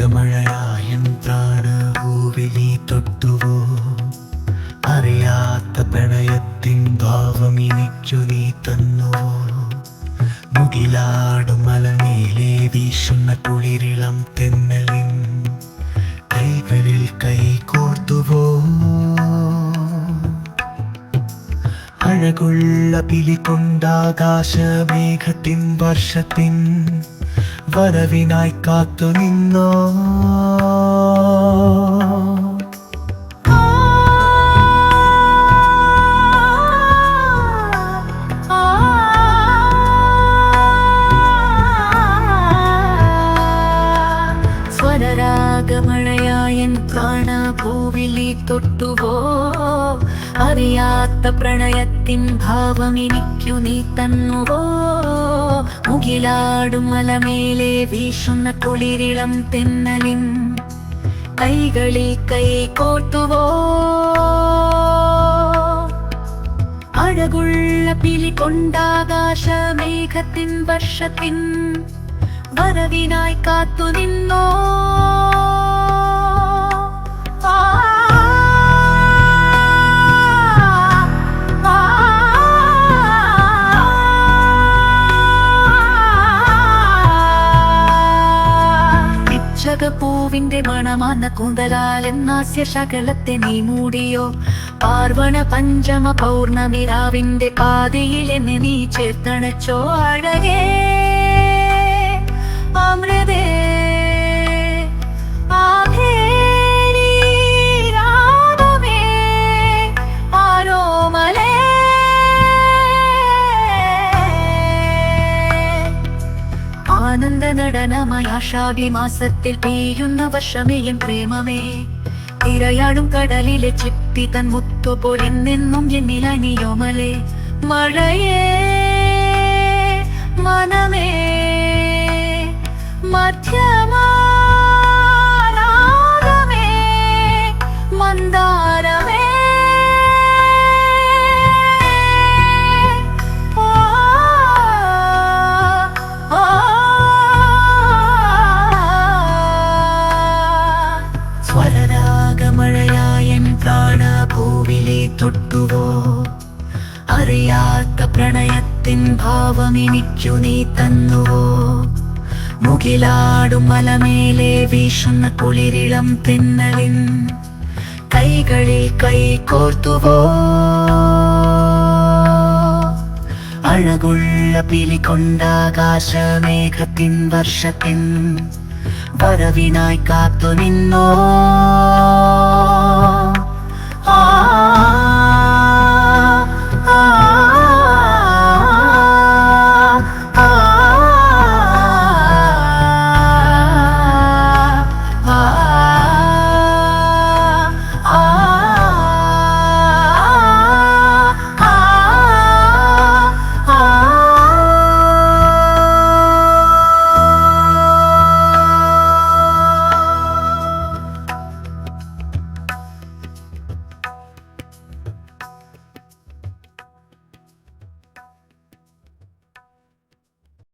മേഘമഴയായൻ പ്രാണഭൂവിനെ തൊട്ടുവോ? അറിയാത്ത പ്രണയത്തിൻ ഭാവം നീ തന്നുവോ? മുകിലാടും മലമേലെ വീശുന്ന തെന്നലിൻ കൈകളിൽ കോർത്തുവോ? അഴകുള്ള പിലി കൊണ്ടാകാശ വർഷത്തിൻ വരവിനായി കാത്തു നിന്നോ സ്വരരാഗമഴയായൻ പ്രാണഭൂവിളി തൊട്ടുവോ? അറിയാത്ത പ്രണയത്തിൻ ഭാവം എനിക്കു നീ തന്നുവോ? മുകിലാടും മലമേലെ വീശുന്ന കുളിരിളം തെന്നലിൻ കൈകളിൽ കൈ കോർത്തുവോ? അഴകുള്ള പിലി കൊണ്ടാകാശമേഘത്തിൻ വർഷത്തിൻ വരവിനായി കാത്തു നിന്നോ പൂവിന്റെ മണമാന്ന കൂന്തലാൽ എന്നാസ്യ ശകലത്തെ നീ മൂടിയോ? പാർവണ പഞ്ചമ പൗർണമി രാവിന്റെ പാതയിൽ എന്നെ നീ ചേർത്തണച്ചോ അഴകേ? അമൃതേ നടനമായ ആഷാഢി മാസത്തിൽ പെയ്യുന്ന വർഷമേയും പ്രേമമേ. തിരയാടും കടലിലെ ചിപ്പി തൻ മുത്തു പോലെ എന്നെന്നും എന്നിലനിയോമലേ മഴയേ മനമേ മധ്യമാനാദമേ തൊട്ടുവോ? അറിയാത്ത പ്രണയത്തിൻ ഭാവം എനിക്കു നീ തന്നുവോ? മുകിലാടും മലമേലെ വീശുന്ന കുളിരിളം തിന്നലിൻ കൈകളിൽ കൈ കോർത്തുവോ? അഴകുള്ള പിലി കൊണ്ടാകാശമേഘത്തിൻ വർഷത്തിൻ വരവിനായി കാത്തു നിന്നോ?